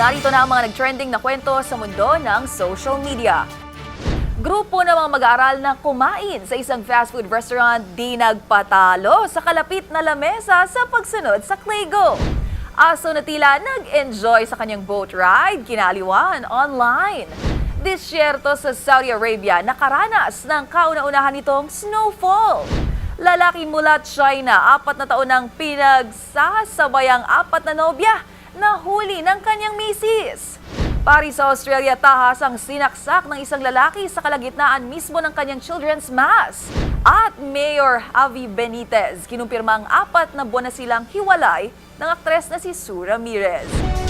Narito na ang mga nag-trending na kwento sa mundo ng social media. Grupo ng mga mag-aaral na kumain sa isang fast food restaurant di nagpatalo sa kalapit na lamesa sa pagsunod sa Clego. Aso na tila nag-enjoy sa kanyang boat ride, kinaliwan online. Disyerto sa Saudi Arabia nakaranas ng kauna-unahan nitong snowfall. Lalaki mula China, apat na taon nang pinagsasabayang apat na nobya na huli ng kanyang misis. Pari sa Australia, tahas ang sinaksak ng isang lalaki sa kalagitnaan mismo ng kanyang children's mass. At Mayor Javi Benitez, kinumpirma ang apat na buwan na silang hiwalay ng aktres na si Sue Ramirez.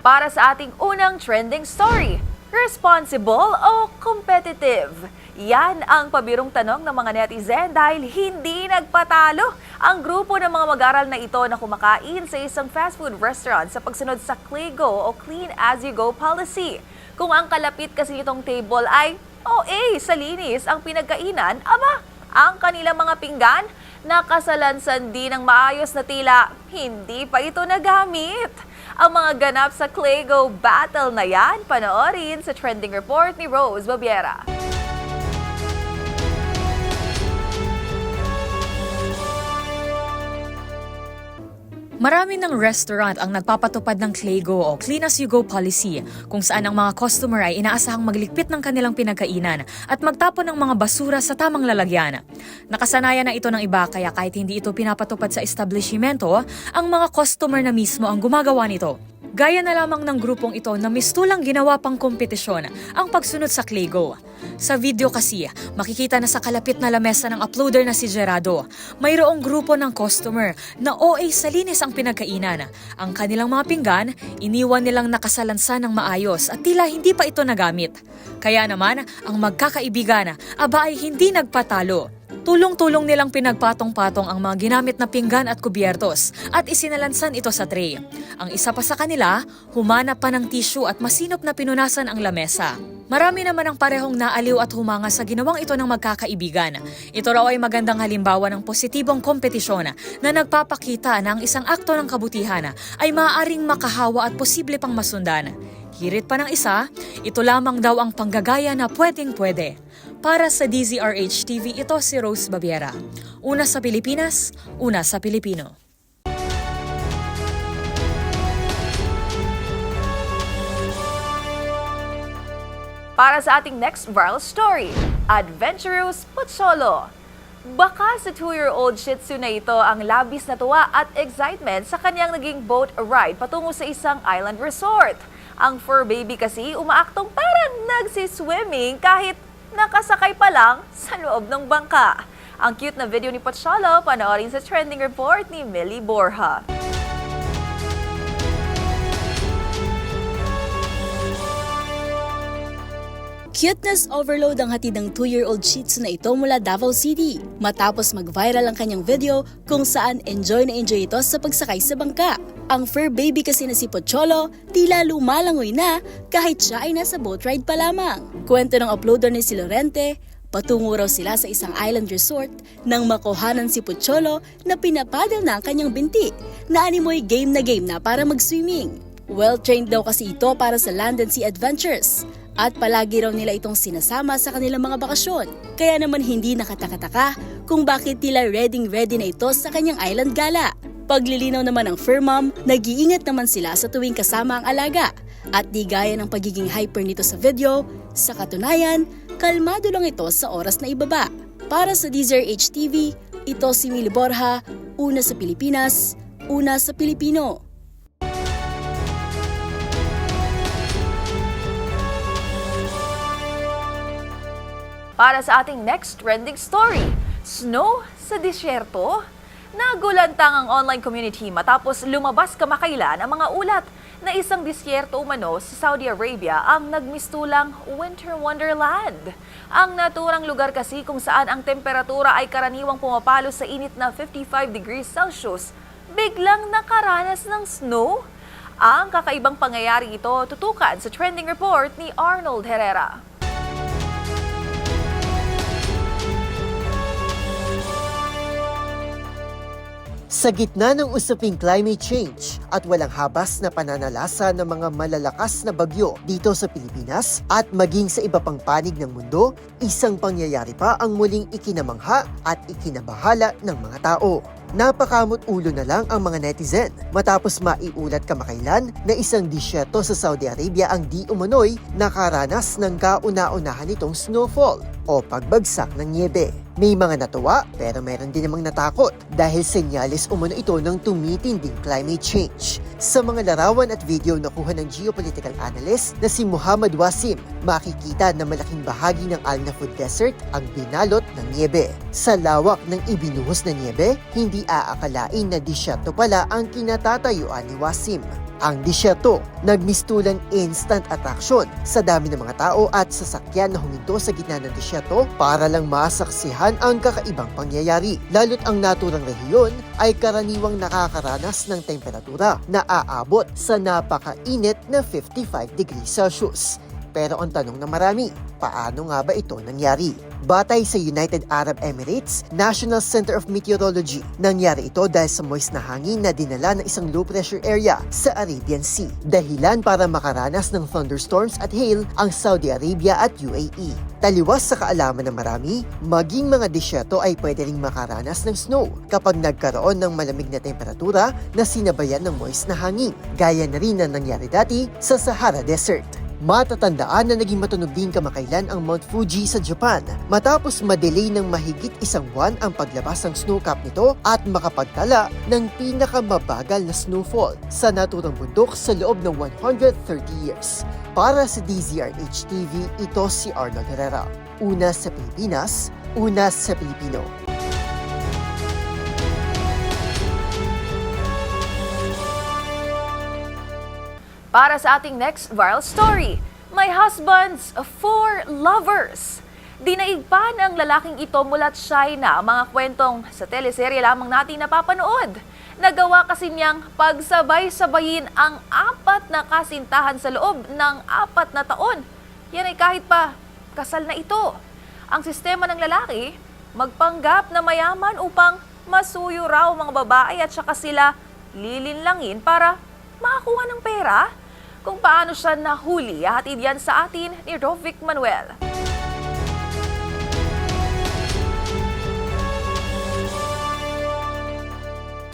Para sa ating unang trending story, responsible o competitive? Yan ang pabirong tanong ng mga netizen dahil hindi nagpatalo ang grupo ng mga mag-aral na ito na kumakain sa isang fast food restaurant sa pagsunod sa CLIGO o Clean As You Go policy. Kung ang kalapit kasi itong table ay OA sa linis ang pinagkainan, aba, ang kanilang mga pinggan nakasalansan din ng maayos na tila hindi pa ito nagamit. Ang mga ganap sa Claygo battle na yan, panoorin sa trending report ni Rose Babiera. Marami ng restaurant ang nagpapatupad ng Claygo o Clean As You Go policy kung saan ang mga customer ay inaasahang magligpit ng kanilang pinagkainan at magtapon ng mga basura sa tamang lalagyan. Nakasanayan na ito ng iba kaya kahit hindi ito pinapatupad sa establishmento, ang mga customer na mismo ang gumagawa nito. Gaya na lamang ng grupong ito na mistulang ginawa pang kompetisyon ang pagsunod sa Claygo. Sa video kasi, makikita na sa kalapit na lamesa ng uploader na si Gerardo, mayroong grupo ng customer na OA sa linis ang pinagkainan. Ang kanilang mga pinggan, iniwan nilang nakasalansan ng maayos at tila hindi pa ito nagamit. Kaya naman, ang magkakaibigan, aba ay hindi nagpatalo. Tulong-tulong nilang pinagpatong-patong ang mga ginamit na pinggan at kubyertos at isinalansan ito sa tray. Ang isa pa sa kanila, humanap pa ng tissue at masinop na pinunasan ang lamesa. Marami naman ang parehong naaliw at humanga sa ginawang ito ng magkakaibigan. Ito raw ay magandang halimbawa ng positibong kompetisyon na nagpapakita na ang isang akto ng kabutihan ay maaaring makahawa at posible pang masundan. Hirit pa ng isa, ito lamang daw ang panggagaya na pwedeng pwede. Para sa DZRH TV, ito si Rose Babiera. Una sa Pilipinas, una sa Pilipino. Para sa ating next viral story, Adventurous Pocholo. Baka sa 2-year-old Shih Tzu na ito ang labis na tuwa at excitement sa kanyang naging boat ride patungo sa isang island resort. Ang fur baby kasi umaaktong parang nagsiswimming kahit nakasakay pa lang sa loob ng bangka. Ang cute na video ni Pocholo, panoorin sa trending report ni Millie Borja. Cuteness overload ang hatid ng 2-year-old Shih Tzu na ito mula Davao City matapos mag-viral ang kanyang video kung saan enjoy na enjoy ito sa pagsakay sa bangka. Ang fur baby kasi na si Pocholo tila lumalangoy na kahit siya ay nasa boat ride pa lamang. Kwento ng uploader ni si Lorente, Patungo raw sila sa isang island resort nang makuhanan si Pocholo na pinapadal na ang kanyang binti na animoy game na game na para mag-swimming. Well-trained daw kasi ito para sa land and sea adventures at palagi raw nila itong sinasama sa kanilang mga bakasyon. Kaya naman hindi nakatakataka kung bakit tila ready-ready na ito sa kanyang island gala. Paglilinaw naman ng fur mom, nag-iingat naman sila sa tuwing kasama ang alaga. At di gaya ng pagiging hyper nito sa video, sa katunayan, kalmado lang ito sa oras na ibaba. Para sa DZRH TV, ito si Mili Borja, una sa Pilipinas, una sa Pilipino. Para sa ating next trending story, snow sa disyerto? Nagulantang ang online community matapos lumabas kamakailan ang mga ulat na isang disyerto umano sa Saudi Arabia ang nagmistulang Winter Wonderland. Ang naturang lugar kasi kung saan ang temperatura ay karaniwang pumapalo sa init na 55 degrees Celsius, biglang nakaranas ng snow? Ang kakaibang pangyayari ito tutukan sa trending report ni Arnold Herrera. Sa gitna ng usaping climate change at walang habas na pananalasa ng mga malalakas na bagyo dito sa Pilipinas at maging sa iba pang panig ng mundo, isang pangyayari pa ang muling ikinamangha at ikinabahala ng mga tao. Napakamot ulo na lang ang mga netizen matapos maiulat kamakailan na isang disyerto sa Saudi Arabia ang di umano'y nakaranas ng kauna-unahan nitong snowfall o pagbagsak ng niebe. May mga natuwa pero meron din namang natakot dahil senyales umano ito ng tumitinding climate change. Sa mga larawan at video na kuha ng geopolitical analyst na si Muhammad Wasim, makikita na malaking bahagi ng Al Nafud Desert ang binalot ng niebe. Sa lawak ng ibinuhos na niebe, hindi aakalain na disyerto pala ang kinatatayuan ni Wasim. Ang disyerto, nagmistulang instant attraction sa dami ng mga tao at sasakyan na huminto sa gitna ng disyerto para lang masaksihan ang kakaibang pangyayari. Lalo't ang naturang rehiyon ay karaniwang nakakaranas ng temperatura na aabot sa napakainit na 55 degrees Celsius. Pero ang tanong ng marami, paano nga ba ito nangyari? Batay sa United Arab Emirates National Center of Meteorology, nangyari ito dahil sa moist na hangin na dinala ng isang low pressure area sa Arabian Sea. Dahilan para makaranas ng thunderstorms at hail ang Saudi Arabia at UAE. Taliwas sa kaalaman ng marami, maging mga disyerto ay pwede ring makaranas ng snow kapag nagkaroon ng malamig na temperatura na sinabayan ng moist na hangin, gaya na rin na nangyari dati sa Sahara Desert. Matatandaan na naging matunog din kamakailan ang Mount Fuji sa Japan matapos madelay ng mahigit isang buwan ang paglabas ng snowcap nito at makapagtala ng pinakamabagal na snowfall sa naturang bundok sa loob ng 130 years. Para sa DZRH TV, ito si Arnold Herrera. Una sa Pilipinas, una sa Pilipino. Para sa ating next viral story, My Husband's Four Lovers. Dinaig pa ng lalaking ito mula China ang mga kwentong sa teleserye lamang natin napapanood. Nagawa kasi niyang pagsabay-sabayin ang apat na kasintahan sa loob ng apat na taon. Yan ay kahit pa kasal na ito. Ang sistema ng lalaki, magpanggap na mayaman upang masuyo raw mga babae at saka sila lilinlangin para makakuha ng pera. Kung paano siya nahuli, hatid yan sa atin ni Rovic Manuel.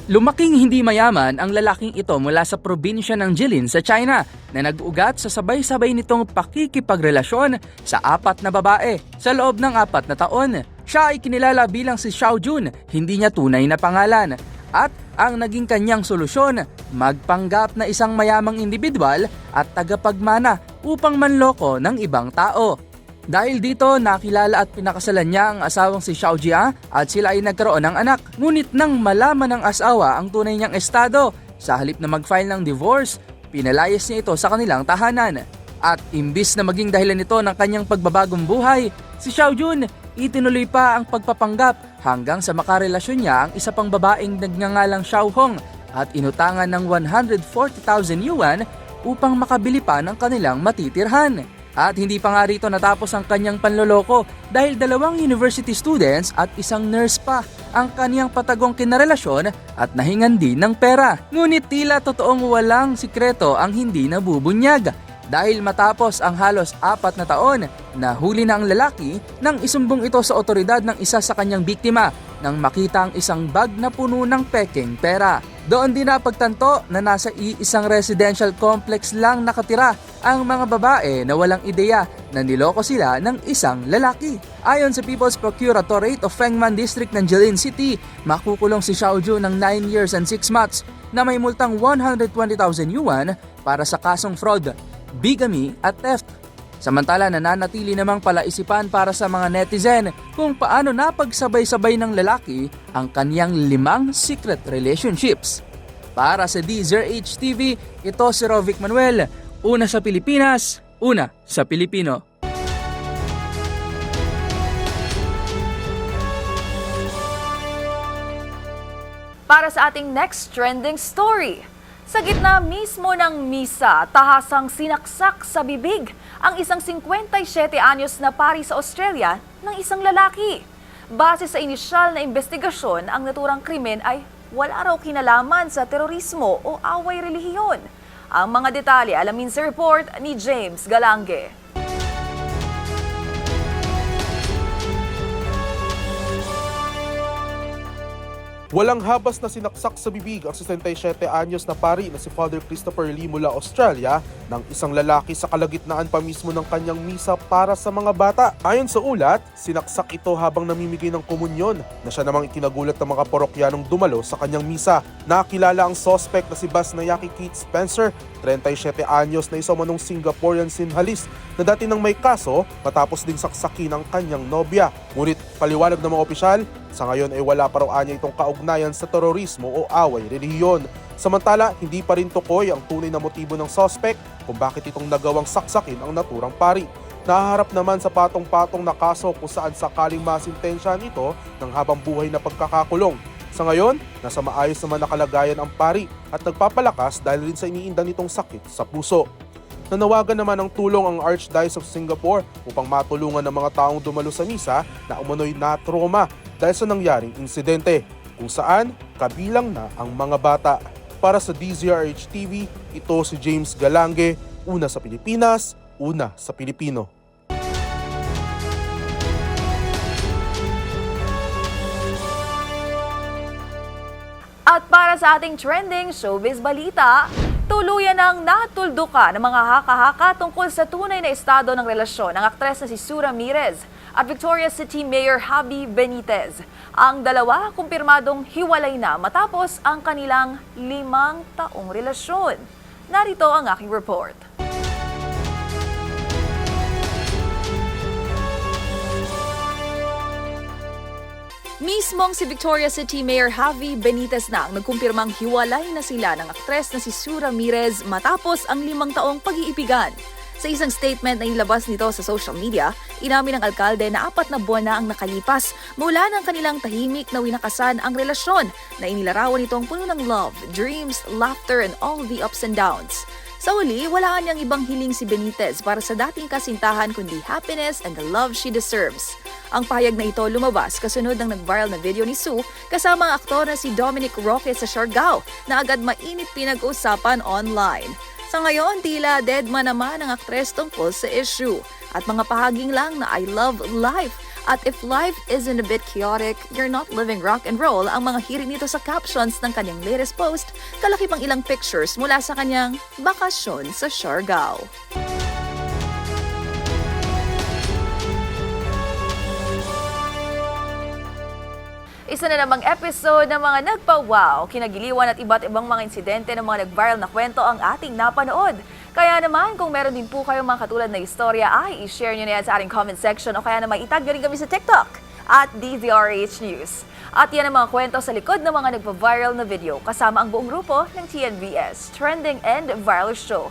Lumaking hindi mayaman ang lalaking ito mula sa probinsya ng Jilin sa China na nag-ugat sa sabay-sabay nitong pakikipagrelasyon sa apat na babae sa loob ng apat na taon. Siya ay kinilala bilang si Xiao Jun, hindi niya tunay na pangalan. At ang naging kanyang solusyon, magpanggap na isang mayamang individual at tagapagmana upang manloko ng ibang tao. Dahil dito, nakilala at pinakasalan niya ang asawang si Xiao Jia at sila ay nagkaroon ng anak. Ngunit nang malaman ng asawa ang tunay niyang estado, sa halip na mag-file ng divorce, pinalayas niya ito sa kanilang tahanan. At imbis na maging dahilan nito ng kanyang pagbabagong buhay, si Xiao Jun itinuloy pa ang pagpapanggap hanggang sa makarelasyon niya ang isa pang babaeng nagngangalang Xiao Hong at inutangan ng 140,000 yuan upang makabili pa ng kanilang matitirhan. At hindi pa nga rito natapos ang kanyang panloloko dahil dalawang university students at isang nurse pa ang kanyang patagong kinarelasyon at nahingan din ng pera. Ngunit tila totoong walang sikreto ang hindi nabubunyag dahil matapos ang halos apat na taon, nahuli na ang lalaki nang isumbong ito sa otoridad ng isa sa kanyang biktima nang makita ang isang bag na puno ng peking pera. Doon din napagtanto na nasa iisang residential complex lang nakatira ang mga babae na walang ideya na niloko sila ng isang lalaki. Ayon sa People's Procuratorate of Fengman District ng Jilin City, makukulong si Xiao Ju ng 9 years and 6 months na may multang 120,000 yuan para sa kasong fraud, bigamy at theft. Samantala nananatili namang palaisipan para sa mga netizen kung paano napagsabay-sabay ng lalaki ang kanyang limang secret relationships. Para sa DZRH TV, ito si Rovic Manuel. Una sa Pilipinas, una sa Pilipino. Para sa ating next trending story. Sa gitna mismo ng misa, tahasang sinaksak sa bibig ang isang 57 anyos na pari sa Australia ng isang lalaki. Base sa inisyal na investigasyon, ang naturang krimen ay wala raw kinalaman sa terorismo o away relihiyon. Ang mga detalye alamin sa report ni James Galange. Walang habas na sinaksak sa bibig ang 67 anyos na pari na si Father Christopher Lee mula Australia ng isang lalaki sa kalagitnaan pa mismo ng kanyang misa para sa mga bata. Ayon sa ulat, sinaksak ito habang namimigay ng komunyon na siya namang ikinagulat ng mga parokyanong dumalo sa kanyang misa. Nakilala ang suspect na si Bas Nayaki Keith Spencer, 37 anyos na isa Singaporean sinhalis na dati nang may kaso matapos ding saksakin ang kanyang nobya. Ngunit paliwanag ng mga opisyal, sa ngayon ay wala pa raw anya itong kaugnayan sa terorismo o away relihiyon. Samantala, hindi pa rin tukoy ang tunay na motibo ng suspect kung bakit itong nagawang saksakin ang naturang pari. Nahaharap naman sa patong-patong na kaso kung saan sakaling masintensyahan ito ng habang buhay na pagkakakulong. Sa ngayon, nasa maayos naman na kalagayan ang pari at nagpapalakas dahil rin sa iniinda nitong sakit sa puso. Nanawagan naman ng tulong ang Archdiocese of Singapore upang matulungan ng mga taong dumalo sa misa na umano'y na-trauma dahil sa nangyaring insidente kung saan kabilang na ang mga bata. Para sa DZRH TV, ito si James Galange, una sa Pilipinas, una sa Pilipino. At para sa ating trending showbiz balita, tuluyan ang natuldukan ng mga haka-haka tungkol sa tunay na estado ng relasyon ng aktres na si Sura Ramirez at Victoria City Mayor Javi Benitez. Ang dalawa kumpirmadong hiwalay na matapos ang kanilang limang taong relasyon. Narito ang aking report. Mismong si Victoria City Mayor Javi Benitez na ang nagkumpirmang hiwalay na sila ng aktres na si Sue Ramirez matapos ang limang taong pag-iibigan. Sa isang statement na ilabas nito sa social media, inamin ng alkalde na apat na buwan na ang nakalipas mula ng kanilang tahimik na winakasan ang relasyon na inilarawan nitong puno ng love, dreams, laughter, and all the ups and downs. Sa uli, wala niyang ibang hiling si Benitez para sa dating kasintahan kundi happiness and the love she deserves. Ang payag na ito lumabas kasunod ng nag-viral na video ni Sue kasama ang aktor na si Dominic Roque sa Siargao na agad mainit pinag-usapan online. Sa ngayon, tila dead man naman ang aktres tungkol sa issue. At mga pahaging lang na I love life. At if life isn't a bit chaotic, you're not living rock and roll ang mga hirit nito sa captions ng kanyang latest post, kalaki pang ilang pictures mula sa kanyang bakasyon sa Siargao. Isa na namang episode ng mga nagpa-wow, kinagiliwan at iba't ibang mga insidente ng mga nag-viral na kwento ang ating napanood. Kaya naman, kung meron din po kayong mga katulad na istorya, ay i-share nyo na yan sa ating comment section o kaya naman itag nyo rin kami sa TikTok at DZRH News. At yan ang mga kwento sa likod ng mga nagpa-viral na video kasama ang buong grupo ng TNVS, Trending and Viral Show.